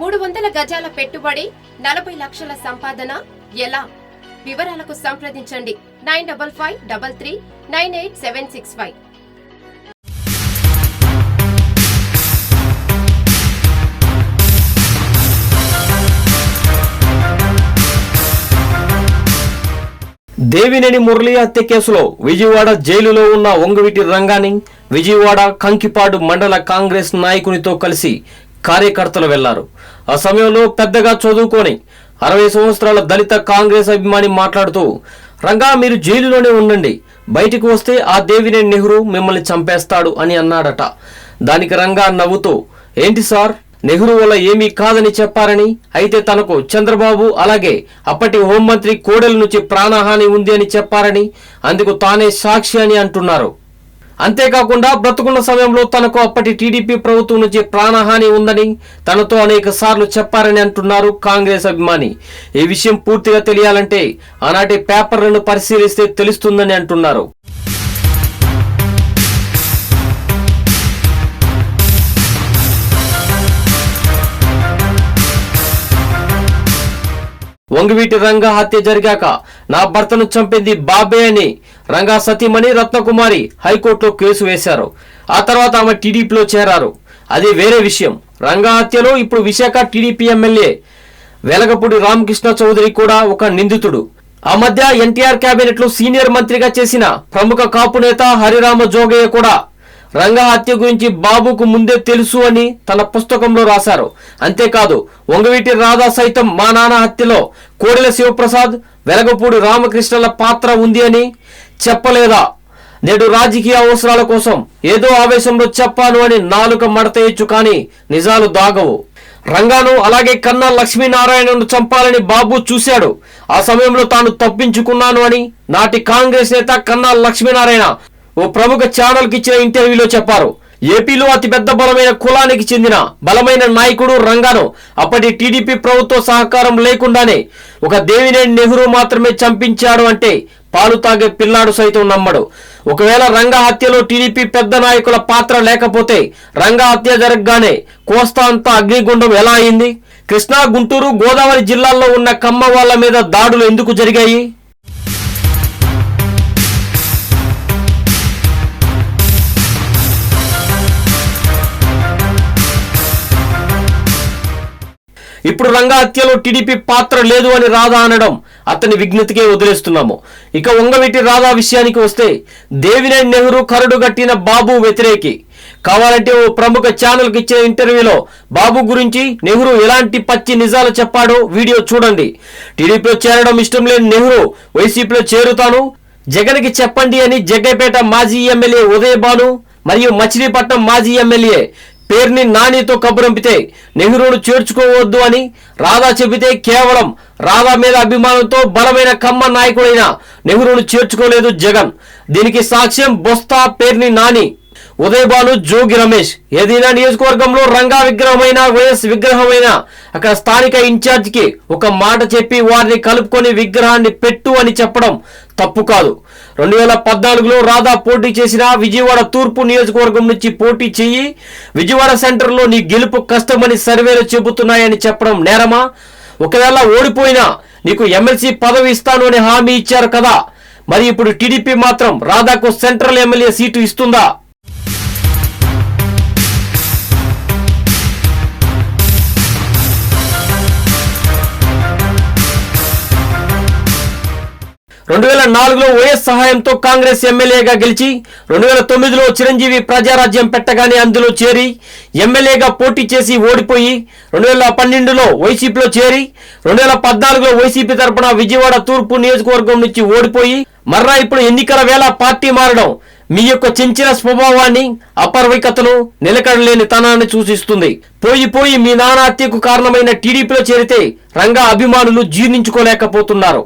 మూడు వందల గజాల పెట్టుబడి నలభై లక్షల సంపాదన. ఎలా? వివరాలకు సంప్రదించండి. Nine double five double three nine eight seven six five. Devineni Murali హత్య కేసులో విజయవాడ జైలులో ఉన్న ఒంగవిటి రంగాని విజయవాడ కంకిపాడు మండల కాంగ్రెస్ నాయకునితో కలిసి కార్యకర్తలు వెళ్ళారు. ఆ సమయంలో పెద్దగా చదువుకొని అరవై సంవత్సరాల దళిత కాంగ్రెస్ అభిమాని మాట్లాడుతూ రంగా మీరు జైలులోనే ఉండండి. బయటికి వస్తే ఆ దేవినే నెహ్రూ మిమ్మల్ని చంపేస్తాడు అని అన్నాడట. దానికి రంగా నవ్వుతూ ఏంటి సార్? నెహ్రూ వల్ల ఏమీ కాదని చెప్పారని? అయితే తనకు చంద్రబాబు అలాగే అప్పటి హోంమంత్రి కోడెల నుంచి ప్రాణహాని ఉంది అని చెప్పారని? అందుకు తానే సాక్షి అని అంటున్నారు. అంతేకాకుండా బ్రతుకున్న సమయంలో తనకు అప్పటి టీడీపీ ప్రభుత్వం నుంచి ప్రాణహాని ఉందని తనతో అనేక సార్లు చెప్పారని అంటున్నారు కాంగ్రెస్ అభిమాని. ఈ విషయం పూర్తిగా తెలియాలంటే ఆనాటి పేపర్లను పరిశీలిస్తే తెలుస్తుందని అంటున్నారు. వంగివీటి రంగా హత్య జరిగాక నా భర్తను చంపింది బాబే అని రంగా సతీమణి రత్నకుమారి హైకోర్టులో కేసు వేశారు. ఆ తర్వాత ఆమె టీడీపీలో చేరారు. అది వేరే విషయం. రంగా హత్యలో ఇప్పుడు విశాఖ టీడీపీ ఎమ్మెల్యే వెలగపూడి రామకృష్ణ చౌదరి కూడా ఒక నిందితుడు. ఆ మధ్య ఎన్టీఆర్ కేబినెట్లో సీనియర్ మంత్రిగా చేసిన ప్రముఖ కాపు నేత హరిరామ జోగయ్య కూడా రంగా హత్య గురించి బాబుకు ముందే తెలుసు అని తన పుస్తకంలో రాశారు. అంతేకాదు వంగవీటి రాధా సైతం మా నాన్న హత్యలో కోడెల శివప్రసాద్ వెలగపూడి రామకృష్ణల పాత్ర ఉంది అని చెప్పలేదా? నేడు రాజకీయ అవసరాల కోసం ఏదో ఆవేశంలో చెప్పాను అని నాలుక మడతేయచ్చు కానీ నిజాలు దాగవు. రంగాను అలాగే కన్నా లక్ష్మీనారాయణను చంపాలని బాబు చూశాడు. ఆ సమయంలో తాను తప్పించుకున్నాను అని నాటి కాంగ్రెస్ నేత కన్నా లక్ష్మీనారాయణ ఓ ప్రముఖ ఛానల్కి ఇచ్చిన ఇంటర్వ్యూలో చెప్పారు. ఏపీలో అతిపెద్ద బలమైన కులానికి చెందిన బలమైన నాయకుడు రంగాను అప్పటి టీడీపీ ప్రభుత్వ సహకారం లేకుండానే ఒక దేవినేని నెహ్రూ మాత్రమే చంపించాడు అంటే పాలు తాగే పిల్లాడు సైతం నమ్మడు. ఒకవేళ రంగా హత్యలో టీడీపీ పెద్ద నాయకుల పాత్ర లేకపోతే రంగా హత్య జరగగానే కోస్తా అంతా అగ్నిగుండం ఎలా అయింది? కృష్ణా గుంటూరు గోదావరి జిల్లాల్లో ఉన్న కమ్మ వాళ్ళ మీద దాడులు ఎందుకు జరిగాయి? ఇప్పుడు రంగా హత్యలో టీడీపీ పాత్ర లేదు అని రాధా అనడం అతని విఘ్నతకే వదిలేస్తున్నాము. ఇక వంగవీటి రాధా విషయానికి వస్తే దేవినేని నెహ్రూ కరడు గట్టిన బాబు వ్యతిరేకి. కావాలంటే ఓ ప్రముఖ ఛానల్కి ఇచ్చిన ఇంటర్వ్యూలో బాబు గురించి నెహ్రూ ఎలాంటి పచ్చి నిజాలు చెప్పాడో వీడియో చూడండి. టీడీపీలో చేరడం ఇష్టం లేని నెహ్రూ వైసీపీలో చేరుతాను. జగన్కి చెప్పండి అని జగ్గైపేట మాజీ ఎమ్మెల్యే ఉదయభాను మరియు మచిలీపట్నం మాజీ ఎమ్మెల్యే పేరుని నానితో కబురంపితే నెహ్రూను చేర్చుకోవద్దు అని రాధా చెబితే కేవలం రాధా మీద అభిమానంతో బలమైన కమ్మ నాయకుడైన నెహ్రూను చేర్చుకోలేదు జగన్. దీనికి సాక్ష్యం బొస్తా పేర్ని నాని. ఉదయబాను జోగి రమేష్. ఏదైనా నియోజకవర్గంలో రంగా విగ్రహమైన వైఎస్ విగ్రహమైన అక్కడ స్థానిక ఇన్ఛార్జికి ఒక మాట చెప్పి వారిని కలుపుకొని విగ్రహాన్ని పెట్టు అని చెప్పడం తప్పు కాదు. రెండు వేల పద్నాలుగులో రాధా పోటీ చేసిన విజయవాడ తూర్పు నియోజకవర్గం నుంచి పోటీ చెయ్యి విజయవాడ సెంటర్లో నీ గెలుపు కష్టమని సర్వేలు చెబుతున్నాయని చెప్పడం నేరమా? ఒకవేళ ఓడిపోయినా నీకు ఎమ్మెల్సీ పదవి ఇస్తాను అని హామీ ఇచ్చారు కదా. మరి ఇప్పుడు టీడీపీ మాత్రం రాధాకు సెంట్రల్ ఎమ్మెల్యే సీటు ఇస్తుందా? రెండు వేల నాలుగులో వైఎస్ సహాయంతో కాంగ్రెస్ ఎమ్మెల్యేగా గెలిచి రెండు వేల తొమ్మిదిలో చిరంజీవి ప్రజారాజ్యం పెట్టగానే అందులో చేరి ఎమ్మెల్యేగా పోటీ చేసి ఓడిపోయి రెండు వేల పన్నెండులో వైసీపీలో చేరి రెండు వేల పద్నాలుగులో వైసీపీ తరపున విజయవాడ తూర్పు నియోజకవర్గం నుంచి ఓడిపోయి మర్రా ఇప్పుడు ఎన్నికల వేళ పార్టీ మారడం మీ యొక్క చెంచిన స్వభావాన్ని అపర్వికతను నిలకడలేని తనాన్ని సూచిస్తుంది. పోయి పోయి మీ నాన్న హత్యకు కారణమైన టీడీపీలో చేరితే రంగా అభిమానులు జీర్ణించుకోలేకపోతున్నారు.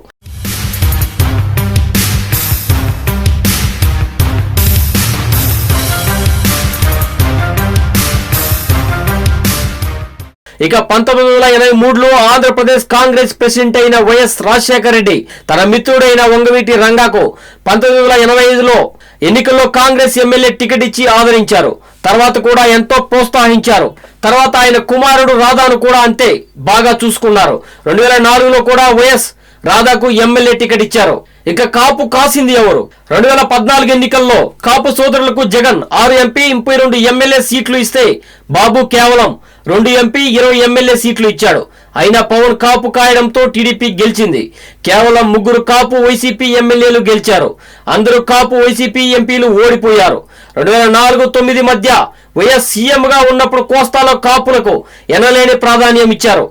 ఇక పంతొమ్మిది వందల ఎనభై మూడులో ఆంధ్రప్రదేశ్ కాంగ్రెస్ ప్రెసిడెంట్ అయిన వైఎస్ రాజశేఖర రెడ్డి తన మిత్రుడైన వంగవీటి రంగాకు పంతొమ్మిది వందల ఎనభై ఐదులో ఎన్నికల్లో కాంగ్రెస్ ఎమ్మెల్యే టికెట్ ఇచ్చి ఆదరించారు. తర్వాత కూడా ఎంతో ప్రోత్సహించారు. తర్వాత ఆయన కుమారుడు రాధాను కూడా అంతే బాగా చూసుకున్నారు. రెండు వేల నాలుగులో కూడా వైఎస్ రాధాకు ఎమ్మెల్యే టికెట్ ఇచ్చారు. ఇక కాపు కాసింది ఎవరు? రెండు వేల పద్నాలుగు ఎన్నికల్లో కాపు సోదరులకు జగన్ ఆరు ఎంపీ ముప్పై రెండు ఎమ్మెల్యే సీట్లు ఇస్తే బాబు కేవలం రెండు ఎంపీ ఇరవై ఎమ్మెల్యే సీట్లు ఇచ్చాడు. అయినా పవన్ కాపు కాయడంతో టీడీపీ గెలిచింది. కేవలం ముగ్గురు కాపు వైసీపీ ఎమ్మెల్యేలు గెలిచారు. అందరూ కాపు వైసీపీ ఎంపీలు ఓడిపోయారు. రెండు వేల నాలుగు తొమ్మిది మధ్య వైఎస్ సీఎంగా ఉన్నప్పుడు కోస్తాలో కాపులకు ఎనలేని ప్రాధాన్యం ఇచ్చారు.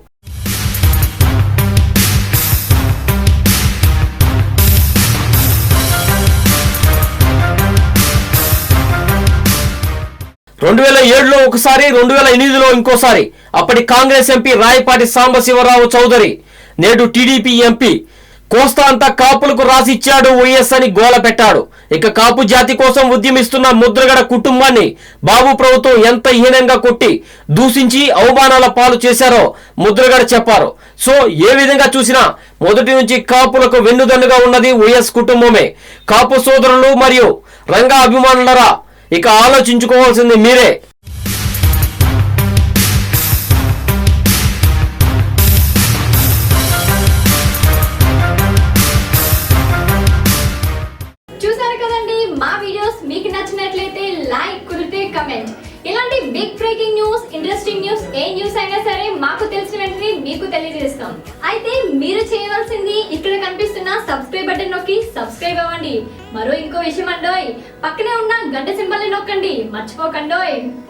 రెండు వేల ఏడులో ఒకసారి రెండు వేల ఎనిమిదిలో ఇంకోసారి. అప్పటి కాంగ్రెస్ ఎంపీ రాయపాటి సాంబశివరావు చౌదరి నేడు టీడీపీ ఎంపీ. కోస్తా అంతా కాపులకు రాసిచ్చాడు వైఎస్ అని గోల పెట్టాడు. ఇక కాపు జాతి కోసం ఉద్యమిస్తున్న ముద్రగడ కుటుంబాన్ని బాబు ప్రభుత్వం ఎంత హీనంగా కొట్టి దూషించి అవమానాల పాలు చేశారో ముద్రగడ చెప్పారు. సో ఏ విధంగా చూసినా మొదటి నుంచి కాపులకు వెన్నుదన్నుగా ఉన్నది వైఎస్ కుటుంబమే. కాపు సోదరులు మరియు రంగా అభిమానులరా ఇక ఆలోచించుకోవాల్సింది మీరే. న్యూస్ అయినా సరే మాకు తెలిసిన వెంటనే మీకు తెలియజేస్తాం. అయితే మీరు చేయవలసింది ఇక్కడ కనిపిస్తున్న సబ్స్క్రైబ్ బటన్ నొక్కి సబ్స్క్రైబ్ అవ్వండి. మరో ఇంకో విషయం అండోయ్. పక్కనే ఉన్న గంట సింబల్ని నొక్కండి. మర్చిపోకండోయ్.